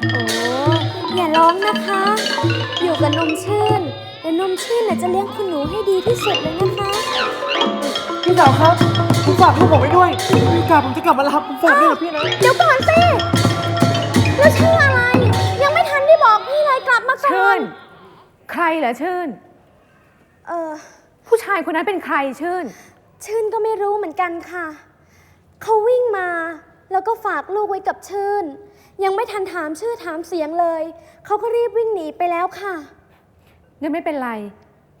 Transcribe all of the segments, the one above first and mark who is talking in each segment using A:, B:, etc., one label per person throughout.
A: โอ้อย่าร้องนะคะ อยู่กับนมชื่นเดี๋ยวนมชื่นน่ะจะเลี้ยงคุณหนูให้ดีที่สุดเลยนะคะ
B: พี่สาวครับผมฝากลูกผมไว้ด้วยพี่กาผมจะกลับมารับผมฝากด้วยนะพี่นะ
A: เดี๋ยวก่อนสิแล้วชื่ออะไร ยังไม่ทันได้บอกพี่เลยกลับมาก่อ
C: ชื่
A: น
C: นใครเหรอชื่น
A: เออ
C: ผู้ชายคนนั้นเป็นใครชื่น
A: ชื่นก็ไม่รู้เหมือนกันค่ะ เขาวิ่งมา แล้วก็ฝากลูกไว้กับชื่น ยังไม่ทันถามชื่อถามเสียงเลย เขาก็รีบวิ่งหนีไปแล้วค่ะ
C: งั้นไม่เป็นไร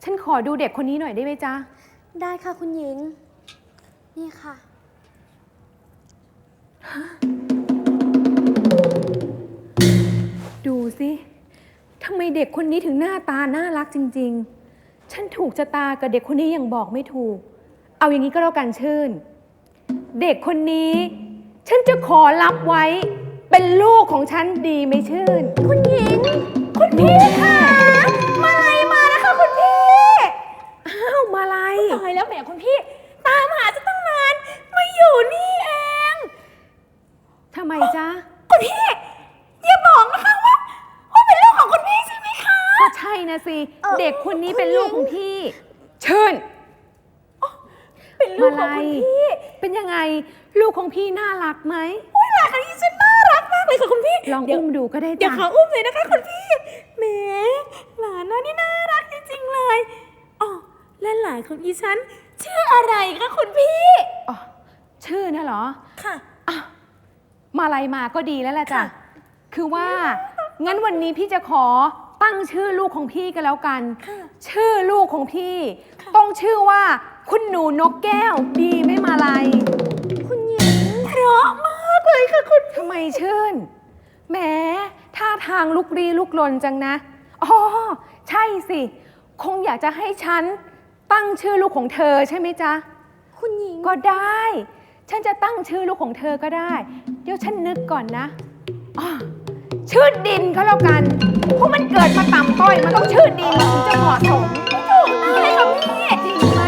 C: ฉันขอดูเด็กคนนี้หน่อยได้ไหมจ๊ะ
A: ได้ค่ะคุณหญิง นี่ค่ะ
C: ดูสิทำไมเด็กคนนี้ถึงหน้าตาน่ารักจริง ๆ ฉันถูกชะตากับเด็กคนนี้ยังบอกไม่ถูก เอาอย่างนี้ก็แล้วกันชื่น เด็กคนนี้ ฉันจะขอรับไว้ เป็นลูกของฉันดีไหมชื่น
A: คุณหญิง คุณพี่ค่ะ มาลัยมาแล้วค่ะคุณพี่
C: อ้าวมาลาย
A: ตายแล้วแหมคุณพี่ ตามหาจะตั้งนานมาอยู่นี่เอง
C: ทำไมจ๊ะ
A: คุณพี่ อย่าบอกนะคะว่าว่าเป็นลูกของคุณพี่ใช่ไหมคะ
C: ก็ใช่นะสิ
A: เอ่อ
C: เด็กคนนี้
A: คุณ
C: เป็นลูก
A: หญิง
C: ของพี่ ชื่น
A: เป็นลูกของคุณพี่
C: เป็นยังไงลูกของพี่น่ารักไหม
A: อุ้ยหลานคนนี้ฉันน่ารักมากเลยค่ะคุณพี่
C: ลอง
A: เดี๋ยว
C: อุ้มดูก็ได้
A: เดี๋ยว
C: จ้ะ
A: ขออุ้มเลยนะคะคุณพี่แหมหลานน่านี่น่ารักจริงๆเลยอ๋อและหลานของอีฉันชื่ออะไรคะคุณพี่
C: อ๋อชื่อน่ะเหรอ
A: ค่ะ
C: อะมาลายมาก็ดีแล้วแหละจ้ะ
A: ค่ะ
C: คือว่างั้นวันนี้พี่จะขอตั้งชื่อลูกของพี่กันแล้วกัน
A: ค่ะ
C: ชื่อลูกของพี่ ต้องชื่อว่าคุณหนูนกแก้ว ดีไหมมาลาย
A: คุณหญิงเพราะมากเลยค่ะคุณ
C: ทำไมชื่นแหมท่าทางลุกรีลุกลนจังนะอ๋อใช่สิ คงอยากจะให้ฉันตั้งชื่อลูกของเธอใช่ไหมจ๊ะ
A: คุณหญิง
C: ก็ได้ ฉันจะตั้งชื่อลูกของเธอก็ได้ เดี๋ยวฉันนึกก่อนนะอ่าชื่อดินก็แล้วกัน เพราะมันเกิดมาต่ำต้อย มันต้องชื่อดินมันถึงจะเหมาะสม
A: ถูกมากเลยค่ะพี่
C: จริง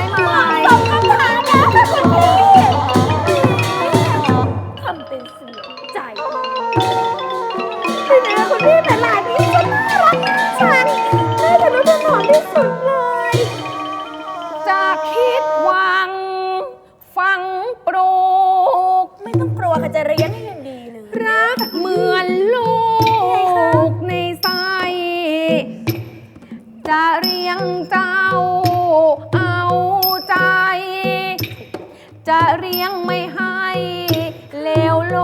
A: สุดเลย
C: จะคิดหวัง ฟังปลูก
A: ไม่ต้องกลัวค่ะจะเลี้ยงให้อย่างดีเลย
C: รักเหมือนลูกในไส้จะเรียงเจ้าเอาใจ จะเรียงไม่ให้เลวโล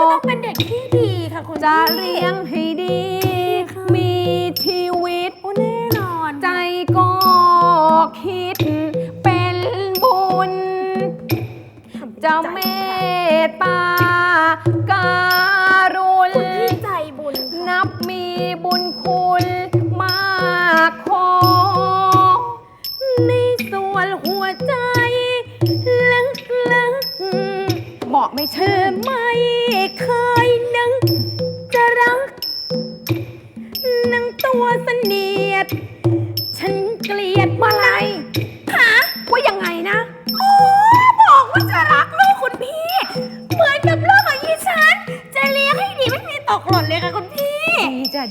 A: จะต้
C: ก
A: องเป็นเด็กที่ดีค่ะคุณ
C: จะ
A: พี่
C: เรียงใ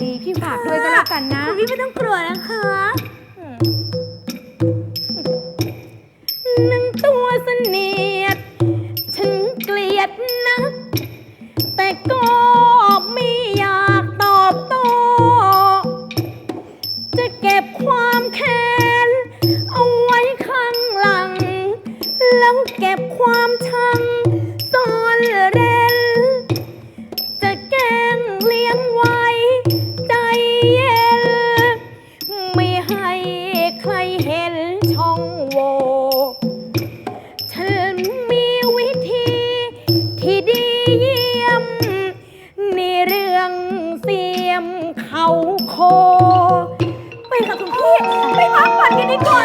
C: ดี
A: พี่
C: ฝากด้วยก็แล้วกันนะ
A: คุณพี่ไม่ต้องกลัวนะคะ ไปค่ะคุณพี่ ไปพักผ่อนกันดีกว่า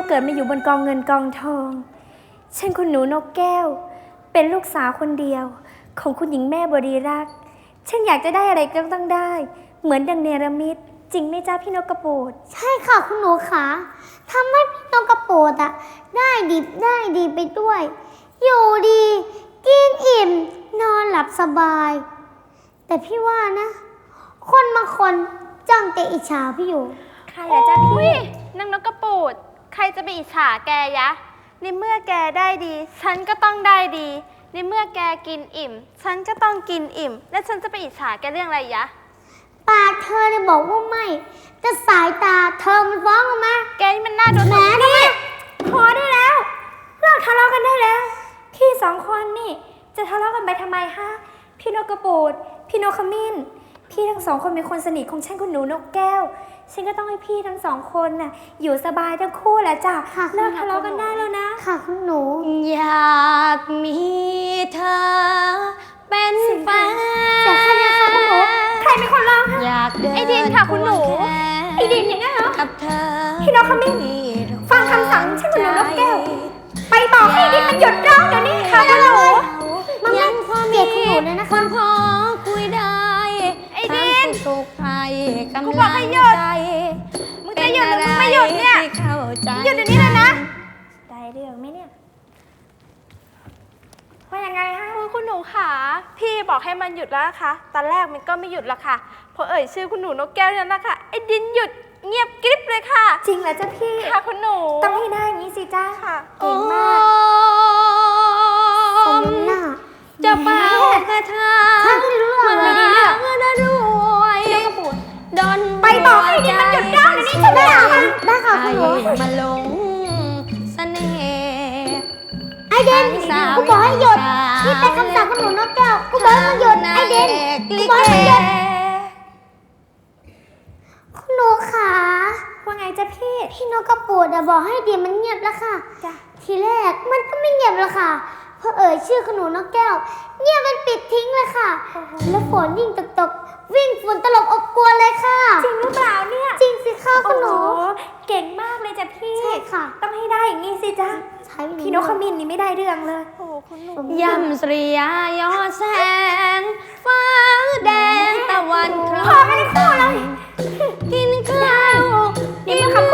D: วเกิดมาอยู่บนกองเงินกองทอง ฉันคุณหนูนกแก้ว เป็นลูกสาวคนเดียว ของคุณหญิงแม่บริรักษ์ฉันอยากจะได้อะไรก็ต้องได้ เหมือนดังเนรมิตจริงไหมจ้าพี่นกกระโปด
E: ใช่ค่ะคุณหนูขาทำให้พี่นกกระโปดอะได้ดิบได้ดีไปด้วย อยู่ดี กินอิ่ม นอนหลับสบาย แต่พี่ว่านะ คนบางคนจ้องแต่อิจฉาพี่อยู่
D: ใครอะจ้าพี่
F: นางนกกระปูด ใครจะไปอิจฉาแกยะ ในเมื่อแกได้ดี ฉันก็ต้องได้ดี ในเมื่อแกกินอิ่ม ฉันก็ต้องกินอิ่ม และฉันจะไปอิจฉาแกเรื่องอะไรยะ
E: ปากเธอเนี่ยบอกว่าไม่ แต่สายตาเธอมันฟ้องออกมา
F: แกนี่มันน่าโดน
E: แหม
F: ตบ
E: นี่
D: พอได้แล้วเลิกทะเลาะกันได้แล้ว พี่สองคนนี่ จะทะเลาะกันไปทำไมฮะ พี่นกกระโปดพี่นกขมิ้น พี่ทั้งสองคนเป็นคนสนิทของฉันคุณหนูนกแก้ว ฉันก็ต้องให้พี่ทั้งสองคนน่ะอยู่สบายทั้งคู่แหละจ้ะ
E: ค่ะ
D: เลิกทะเลาะกันได้แล้วนะ
E: ค่ะคุณหนู
D: อยากมีเธอ เป็นแฟน
E: เสียงใครเนี่ยคะคุณหนู
D: ใครเป็นคนร้องคะ
F: อยากเดินไอ้ดินค่ะคุณหนู
D: ไอ้ดินอย่างนั้นเหรอ
F: กับเธอ
D: พี่นกขมิ้น ฟังคำสั่งฉันคุณหนูนกแก้ว ไปบอกให้ไอ้ดินมันหยุดร้องเดี๋ยวนี้ค่ะคุณหนู
E: มันไม่เกลียดคุณหนูเลยนะคะ
F: พอคุยได้ไอ้ดิน
G: สุขใครกำ
F: กูบ
G: ลั
F: อก
G: ง
F: ให้หยุด
G: ใจ
F: มึงจะหยุดหรือมึงไม่หยุดเนี่ย
G: ที่เข้าใจ
F: หยุดเดี๋ยวนี้เลยนะ
D: ได้เรื่องไหมเนี่ยว่ายังไงฮะ
F: คือคุณหนูขาพี่บอกให้มันหยุดแล้วนะคะ ตอนแรกมันก็ไม่หยุดละค่ะ พอเอ่ยชื่อคุณหนูนกแก้วเนี่ยนะคะ ไอ้ดินหยุดเงียบกริบเลยค่ะ
D: จริงเหรอจ๊ะพี่
F: ค่ะคุณหนู
D: ต้องให้ได้อย่างนี้สิจ้า
F: ค่ะ
D: เก่งมาก
E: สมน้ำหน้า
G: จะเป่าคาถา
E: ฉันไม่รู้เรื่อง
G: มา
E: เลย
G: เมื่อรวย
D: เดี๋ยวก
G: ดน
D: ไปบอกให้ดิมันหยุดเล่าเดี๋ยวนี้ใช่ไหมล่า
E: ได้ค่ะ
G: คุ
E: ณหมอ
G: มาลงเส
D: น่ห์ไอเดน
E: กูบอกให้หยุดนี่เป็นคำสั่งของหนูนกแก้วกูบอกให้มันหยุดไอเดนกูบอกให้มึงหยุดคุณหนูขา
G: ว่าไงจ๊ะพี่
E: พี่นกกระปูดอะบอกให้ดิมันเงียบแล้วค่ะ
G: จ้ะ
E: ทีแรกมันก็ไม่เงียบแล้วค่ะพอเอ่ยชื่อขนูนกแก้ว เงียบเป็นปิด ค่ะ แล้วฝนยิ่งตกตกๆวิ่งฝุ่นตลบอบกวนเลยค่ะ
G: จริงหรือเปล่าเนี่ย
E: จริงสิค่ะคุณหนู
G: โอ้โเก่งมากเลยจ้ะพี่
E: ใช่ค่ะ
G: ต้องให้ได้อย่างงี้สิจ๊ะ
E: ใช้
G: พี่นกขมิ้นนี่ไม่ได้เรื่องเลย
F: โอ้คุณหนู
D: ยำสริยายอแสงฟ้าแดงตะวันคล้อยกินข้าว
G: นี่เป็นคำ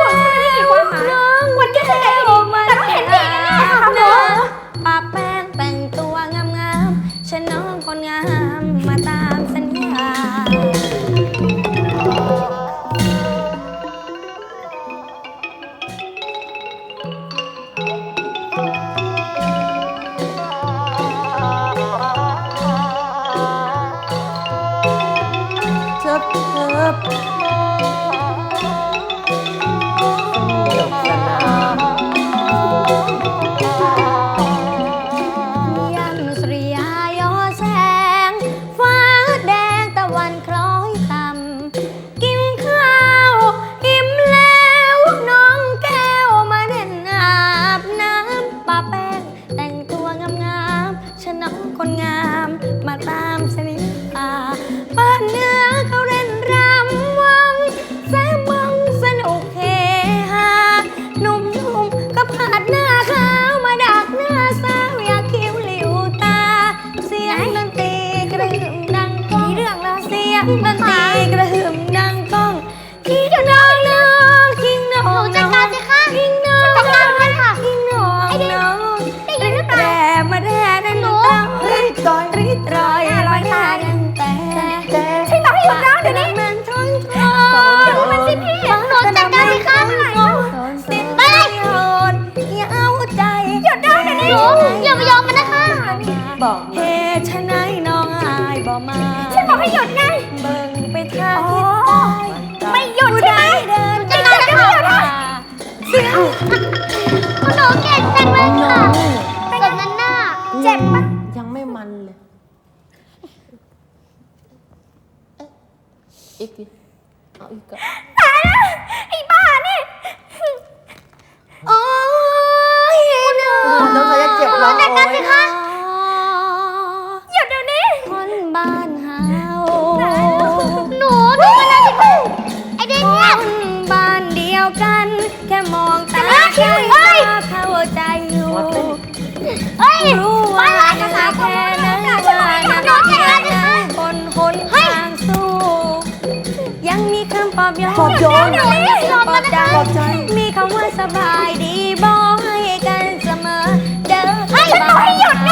G: คำ
D: ปลอ
B: บ
D: โยน
E: ปล
B: อ
G: บ
D: โยน
G: ยั
D: งมีคำปลอบใจ
B: ปลอบใจ
D: มีคำว่าสบายดีบอกให้กันเสมอ เดิน
G: ให้ฉันบอกให้หยุดไง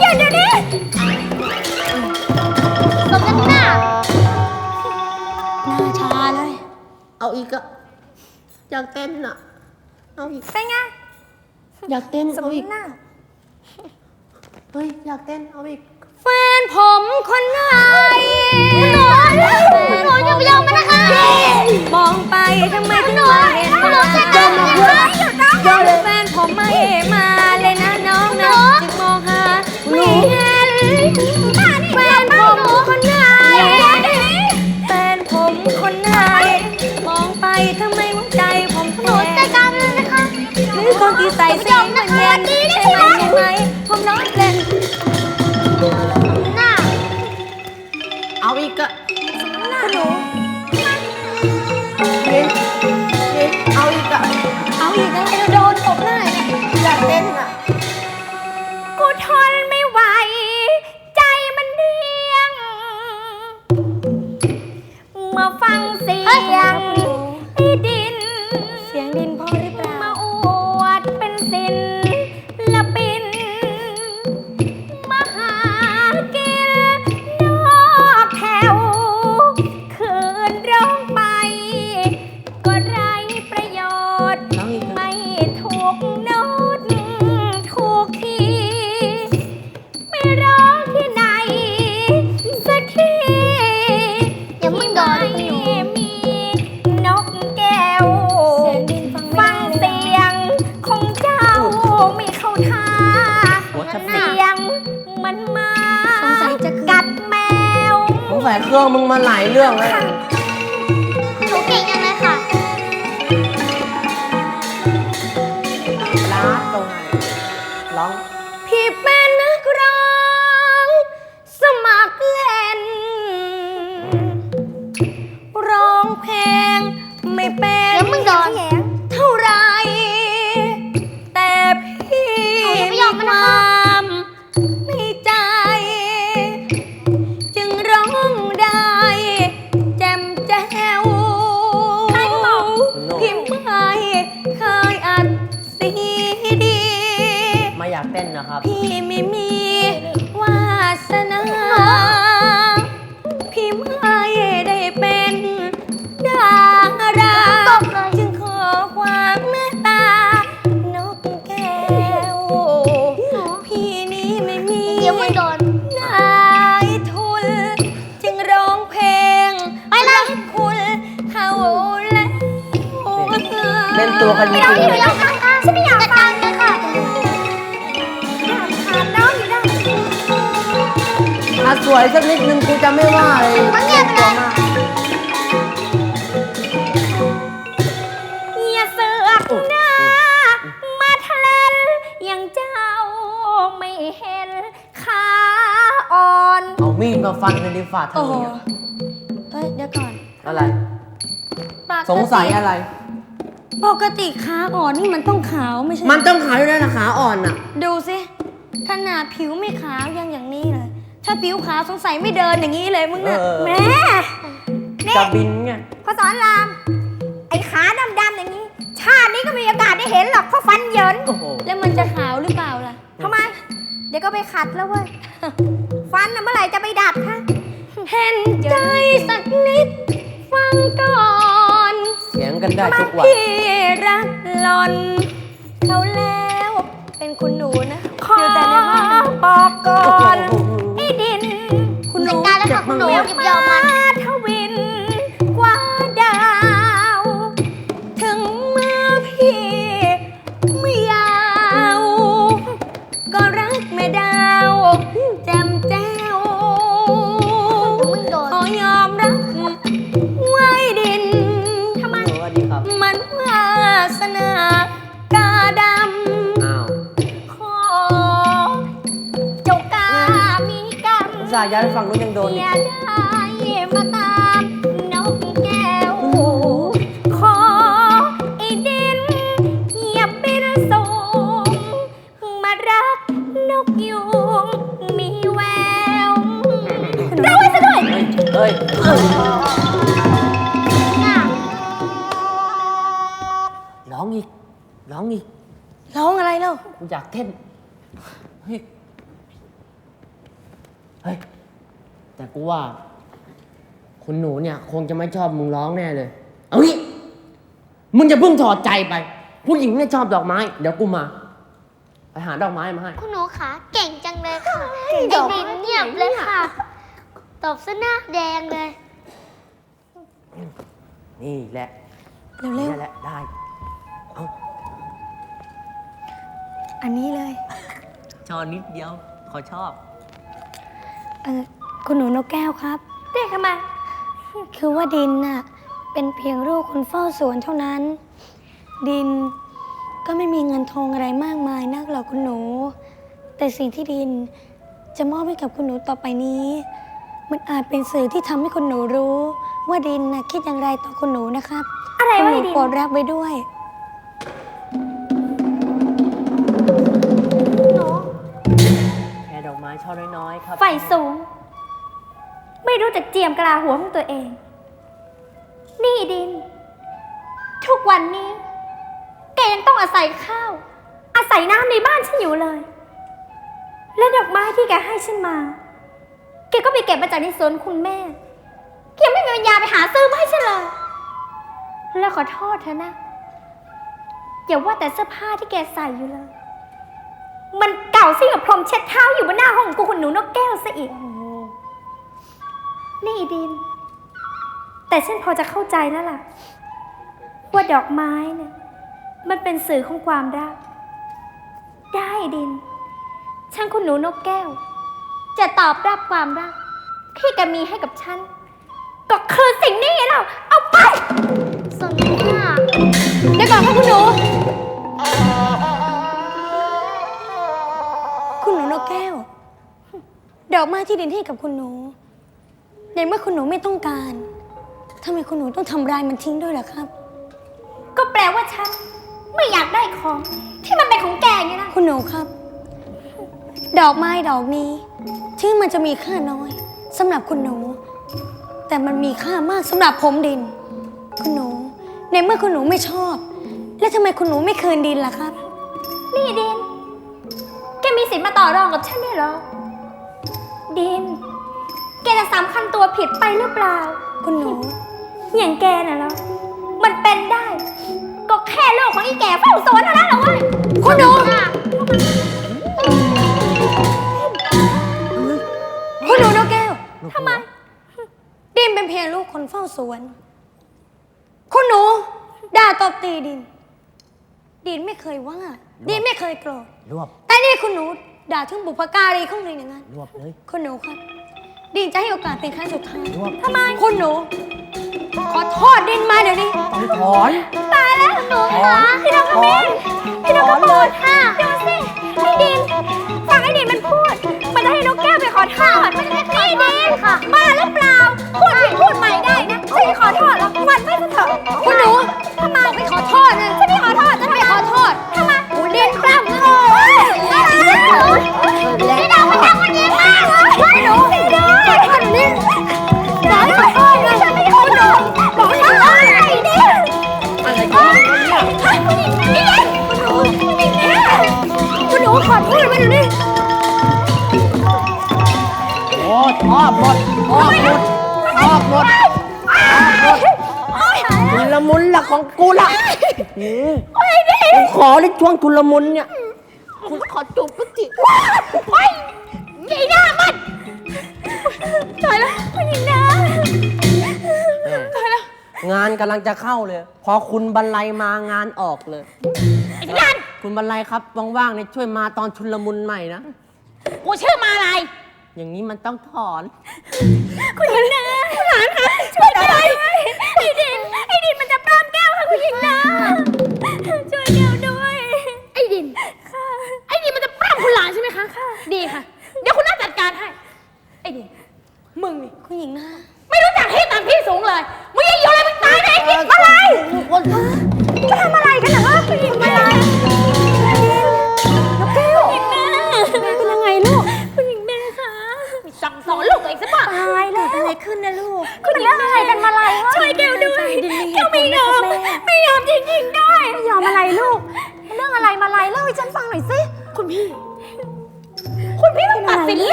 G: หยุดเดี๋ยวนี้
E: สมนั้นหน้า
D: หน้าชาเลย
B: เอาอีกก็อยากเต้นอะเอาอีก
G: เป็นไง
B: อยากเต้น
G: สม
B: เอาอีก
G: หน้า
B: เฮ้ย อยากเต้นเอาอีก
D: แฟนผมคนไหน
E: หนูหนูอย่าไปยอมมันนะคะ
D: มองไปทำไมถึงมาเห็น
E: หนูจัดการมันนะคะ
D: ยอมแฟนผมไม่มาเลยนะน้องนะจึงมองหาไม่เห็น
E: รื่
D: อง
G: มึงมา
D: หลา
G: ย
B: เรื่
G: อง
D: เลย
G: อ
B: ยา
G: กเต้
E: นนะ
G: ค
B: รับ
G: พี่ไม่มีวาสนา พี่ไม่ได้เป็นดารา
E: ตบเลย
G: จึงขอความเมตตานกแก้ว พี่นี้ไม่มี
E: เดี๋ยวมึงโดน
G: นายทุนจึงร้องเพลง
E: ไปเลย
G: รักคุณเขาแล้ว
B: เล่นตัวกันจริง
E: ไม่
B: ๆ
E: อ
B: วยสักนิดนึงกูจะไม่ว่าเลย
E: มันเงียบไปเลย
G: อย่าเสือกหน้ามาทะเลนอย่างเจ้าไม่เห็นขาอ่อน
B: เอามีดมาฟันกันดีฝ่า
G: โอ้
B: ทำ
G: โห
B: ไมอะ
G: เอ้ยเดี๋ยวก่อน
B: อะไร
G: ปกติ
B: สงสัยอะไร
G: ปกติขาอ่อนนี่มันต้องขาวไม่ใช่
B: มันต้องขาวอยู่แล้วนะขาอ่อนอะ
G: ดูสิ ขนาดผิวไม่ขาวยังอย่างนี้เลย ถ้าผิวขาวสงสัยไม่เดินอย่างนี้เลยมึงเนี่ย
B: เออ
G: แหม่
B: จะบินไง
G: พอสอนราม ไอ้ขาดำๆอย่างนี้ ชาตินี้ก็มีโอกาสได้เห็นหรอกเพราะฟันเหยิน
B: โอ้โห
G: แล้วมันจะขาวหรือเปล่าล่ะ ทำไม เดี๋ยวก็ไปขัดแล้วเว้ย ฟันน่ะเมื่อไหร่จะไปดัดคะเห็นใจสักนิด ฟังก่อน
B: เถียงกันได้ทุกวัน
G: พี่รักหลอนเขาแล้ว เป็นคุณหนูนะอยู่แต่ในบ้านบอกก่อนไอ้ดิน คุณหนู
E: จัดการแล้วค่ะคุณหนูหยิบยอมมัน
G: ทวิน ย้ายไป
B: ฝั่งนู้นยังโดน
G: อี
B: ก
G: ย่าได้มา ว่า
B: คุณหนูเนี่ย คงจะไม่ชอบมึงร้องแน่เลย เอางี้มึงจะเพิ่งถอดใจไป ผู้หญิงเนี่ยชอบดอกไม้ เดี๋ยวกูมา ไปหาดอกไม้มาให้
E: คุณหนูขาเก่งจังเลยค่ะไอ้ดินเงียบเลยค่ะ ตบซะหน้าแดงเลย
B: นี่แหละ
G: เร็ว
B: นี่แหละได้ เอา
G: ๆอันนี้เลย
B: ชอนิดเดียวเขาชอบ
G: เออ คุณหนูนกแก้วครับ เรียกทำไมคือว่าดินน่ะเป็นเพียงลูกคนเฝ้าสวนเท่านั้น ดินก็ไม่มีเงินทองอะไรมากมายนักหรอกคุณหนู แต่สิ่งที่ดินจะมอบให้กับคุณหนูต่อไปนี้ มันอาจเป็นสื่อที่ทำให้คุณหนูรู้ ว่าดินน่ะคิดอย่างไรต่อคุณหนูนะครับ อะไรคุณหนูโปรดรับไว้ด้วย
B: แค่ดอกไม้ช่อน้อยๆครับ
D: ไฟสูง ไม่รู้จักเจียมกลาหัวของตัวเอง นี่ดิน ทุกวันนี้ แกยังต้องอาศัยข้าว อาศัยน้ำในบ้านฉันอยู่เลย และดอกไม้ที่แกให้ฉันมา แกก็ไปเก็บมาจากในสวนคุณแม่ แกไม่มีปัญญาไปหาซื้อมาให้ฉันเลย แล้วขอโทษเธอนะ อย่าว่าแต่เสื้อผ้าที่แกใส่อยู่เลย มันเก่าซิ่งกับพรมเช็ดเท้าอยู่บนหน้าห้องกูคุณหนูนกแก้วซะอีก นี่ดิน แต่ฉันพอจะเข้าใจแล้วล่ะ ว่าดอกไม้เนี่ย มันเป็นสื่อของความรัก ได้ดิน ฉันคุณหนูนกแก้ว จะตอบรับความรัก ที่แกมีให้กับฉัน ก็คือสิ่งนี้ไงเราเอาไป
E: สนค่ะ
G: เดี๋ยวก่อนค่ะคุณหนู คุณหนูนกแก้ว ดอกไม้ที่ดินให้กับคุณหนู ในเมื่อคุณหนูไม่ต้องการทำไมคุณหนูต้องทำลายมันทิ้งด้วยล่ะครับ
D: ก็แปลว่าฉันไม่อยากได้ของที่มันเป็นของแกไงนะ
G: คุณหนูครับ ดอกไม้ดอกนี้ถึงมันจะมีค่าน้อยสำหรับคุณหนู แต่มันมีค่ามากสำหรับผมดิน คุณหนู ในเมื่อคุณหนูไม่ชอบ แล้วทำไมคุณหนูไม่คืนดินล่ะครับ
D: นี่ดิน แกมีสิทธิ์มาต่อรองกับฉันด้วยเหรอ ดิน แกจะสำคัญตัวผิดไปหรือเปล่า
G: คุณหนู
D: อย่างแกน่ะเหรอมันเป็นได้ ก็แค่ลูกของอีแก่เฝ้าสวนเท่านั้นเหรอเว้ย
G: คุณหนูคุณหนูนกแก้ว
D: ทำไม
G: ดินเป็นเพียงลูกคนเฝ้าสวน คุณหนูด่าตบตีดิน ดินไม่เคยว่า ดินไม่เคยโกรธ
B: รวบ
G: แต่นี่คุณหนูด่าถึงบุพการีของดินอย่างนั้น
B: รวบเลย
G: คุณหนูครับ ดินจะให้โอกาสเป็นครั้งสุดท้าย
B: รวบ
G: ทำไมคุณหนู ขอโทษดินมาเดี๋ยวนี้
B: ต้องถอน
D: ตายแล้วหนูคะพี่นกกระเบนพี่นกกระโปดค่ะดูสิไอ้ดินฟังไอ้ดินมันพูด มันจะให้นกแก้วไปขอโทษมันนี่ดินค่ะบ้าหรือเปล่าพูดผิดพูดใหม่ได้นะฉันไม่ขอโทษหรอกวันไม่เถอะ
G: คุณหนู ขอโทษ
D: มาดูนี่โอ้
B: ชอบหมดชอบหมดชอบหมดชุลมุนละของกูละหือกูขอในช่วงชุลมุนเนี่ยกูขอจูบสักที
D: โอ้ยไอ้หน้ามันตายแล้วคุณหญิงนะ
B: งานกำลังจะเข้าเลย พอคุณบรรลัยมางานออกเลย
D: ไอ้ยัน
B: คุณบรรลัยครับว่างๆเนี่ยช่วยมาตอนชุลมุนใหม่นะ
D: กูชื่อมาอะไร
B: อย่างนี้มันต้องถอน
D: คุณหญิงนะคุณหลานคะช่วยด้วยไอ้ดินไอ้ดินมันจะปล้ำแก้วค่ะคุณหญิงนะช่วยแก้วด้วย ไอ้ดินค่ะไอ้ดินมันจะปล้ำคุณหลานใช่ไหมคะค่ะดีค่ะ เดี๋ยวคุณน่าจัดการให้ ไอ้ดินมึงนี่
G: คุณหญิงนะ
D: ไม่รู้จักที่ต่ำที่สูงเลย มึงยังอยู่เลยมึงตายเลยไอ้ดินอะไรจะทำอะไรกัน
G: เห
D: รอคุณหญิงอะไร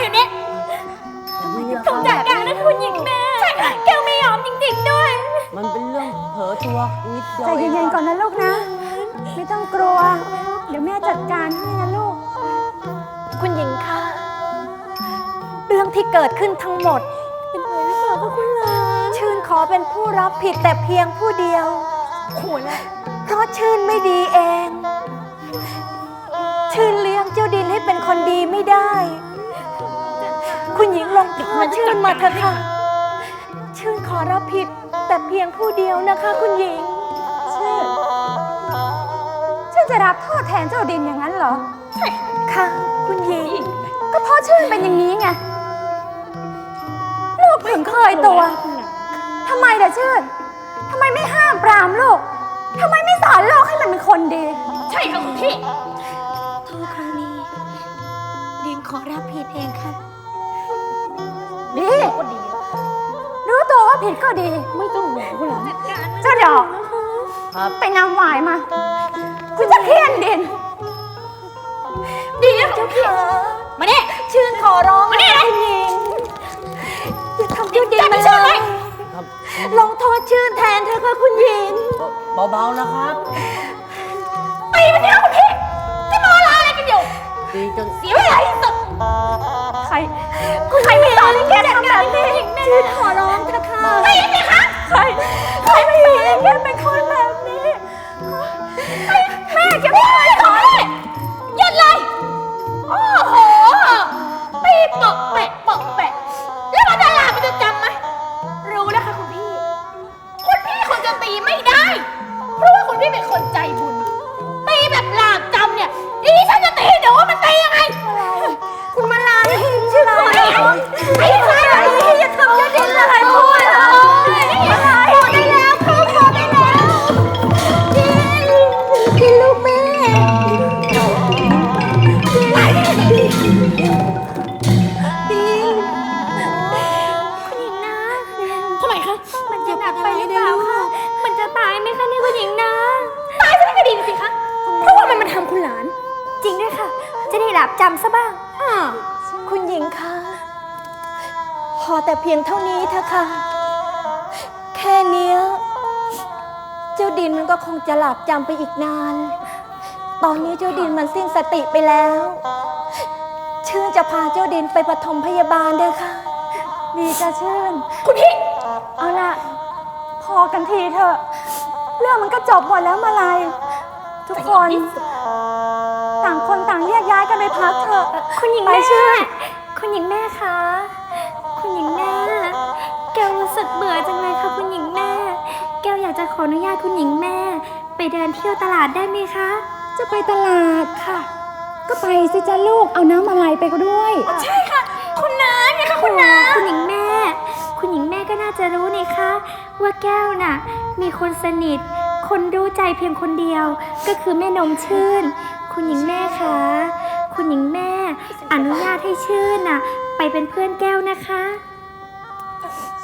D: อยู่เนี่ยต้องจัดการนะคุณหญิงแม่ใช่ค่ะแก้วไม่ยอมจริงๆด้วย
B: มันเป็นเรื่องเผลอตัวนิดเดียว
H: ใจ
B: เอง
H: เย็นๆก่อนนะลูกนะ ไม่ต้องกลัว เดี๋ยวแม่จัดการให้นะลูก
G: คุณหญิงคะ เรื่องที่เกิดขึ้นทั้งหมด
H: เป็นไรหรือเปล่าคะคุณหลาน
G: ชื่นขอเป็นผู้รับผิดแต่เพียงผู้เดียวขู่แล้วเพราะชื่นไม่ดีเอง ชื่นเลี้ยงเจ้าดินให้เป็นคนดีไม่ได้ คุณหญิงลงโทษชื่นมาเถอะค่ะ ชื่นขอรับผิด แต่เพียงผู้เดียวนะคะ คุณหญิง
H: ชื่อชื่อจะรับโทษแทนเจ้าดินอย่างนั้นเหรอ
G: ค่ะ คุณหญิง
H: ก็เพราะชื่นเป็นอย่างนี้ไง ลูกถึงเคยตัวทำไมเด้อชื่นทำไมไม่ห้ามปรามลูกทำไมไม่สอนลูกให้มันเป็นคนดี
D: ใช่ค่ะคุณพี่
G: โทษครั้งนี้ดินขอรับผิดเองค่ะ
H: ดี รู้ตัวว่าผิดก็ดี
D: ไม่ต้องห่วงคุณหลาน
H: เจ้าดอก
B: ครับ
H: ไปนำหวายมา คุณจะเพี้ยนดิน
D: ดีนะเจ้าค่ะมาเนี่ยชื่นขอร้องมาเนี่ยคุณหญิง
H: อย่าทำเจ้าดิน
D: จับ
H: มา
D: ชื่อ
H: เล
D: ไว้
H: ย
B: ครับ
H: ลงโทษชื่นแทนเธอะค่ะคุณหญิง
B: เบาๆนะครับ
D: ตีมันเนี่ยคุณพี่จะมาอะไรกันอยู่
B: ตีจน
D: เสียเวลาที่สุด
H: ใครใครไม่สอนให้แกทำแบบนี้ชื่นขอร้องเถอะค่ะ
D: ตีสิคะ
H: ใครใครไม่สอนให้แกเป็นคนแบบ
D: จะหลับจำไปอีกนาน
G: ตอนนี้เจ้าดินมันสิ้นสติไปแล้ว ชื่นจะพาเจ้าดินไปปฐมพยาบาลเด้อค่ะ
H: ดีจ้ะชื่น
D: คุณพี่
H: เอาล่ะ พอกันทีเถอะ เรื่องมันก็จบหมดแล้วมาลายทุกคน ต่างคนต่างแยกย้ายกันไปพักเถอะ
D: คุณหญิง
H: ไป
D: แม่
H: ชื่น
D: คุณหญิงแม่คะ คุณหญิงแม่ แก้วรู้สึกเบื่อจังเลยค่ะคุณหญิงแม่ แก้วอยากจะขออนุญาตคุณหญิงแม่ ไปเดินเที่ยวตลาดได้ไหมคะ
H: จะไปตลาด
D: ค่ะ
H: ก็ไปสิจ้าลูกเอาน้ำอะไรไปก็ด้วย
D: ใช่ค่ะ คุณน้าไงคะคุณน้าคุณหญิงแม่ คุณหญิงแม่ก็น่าจะรู้นี่คะ ว่าแก้วน่ะ มีคนสนิท คนรู้ใจเพียงคนเดียว ก็คือแม่นมชื่น คุณหญิงแม่คะคุณหญิงแม่ อนุญาตให้ชื่นน่ะ ไปเป็นเพื่อนแก้วนะคะ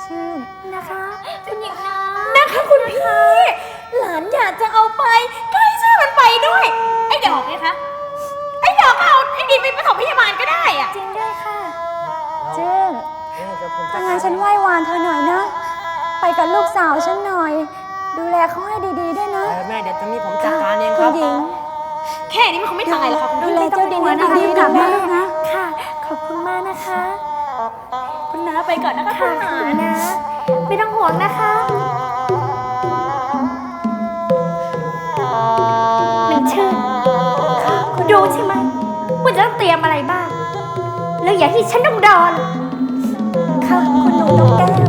H: ชื่น
D: นะคะ คุณหญิงนะนะคะคุณพี่ หลานอยากจะเอาไปก็ให้ชื่อมันไปด้วย ไอ้ดอกเนี่ยคะ ไอ้ดอกก็เอาไอ้ดินไปผสมพยาบาลก็ได้อะจริงด้วยค่ะ
H: ชื่น
B: เออเดี๋ยวผมจั
H: ถ้า
B: ด
H: งั้นฉันไหว้วานเธอหน่อยนะ ไปกับลูกสาวฉันหน่อย ดูแลเขาให้ดีๆด้วยนะ
B: เออแม่เดี๋ยวตรงนี้ผมจัดการเองค
H: คุ
B: รั
H: ณ
B: บ
H: หญิง
D: แค่นี้มันคงไม่ทำอะไรหรอกค่ะคุณ
H: ดู
D: พี่
H: แล
D: ไม่ต้อง
H: เจ้าดิน
D: กลัว
H: ให้
D: นะคะ
H: ดีๆกลับนะลูกนะ
D: ค่ะ ขอบคุณมากนะคะ คุณน้าไปก่อนนะคะคุณหานะ ไม่ต้องห่วงนะคะ รียมอะไรบ้าง แล้วอย่าให้ฉันต้องโดน
G: ค่ะคุณหนูนกแก้ว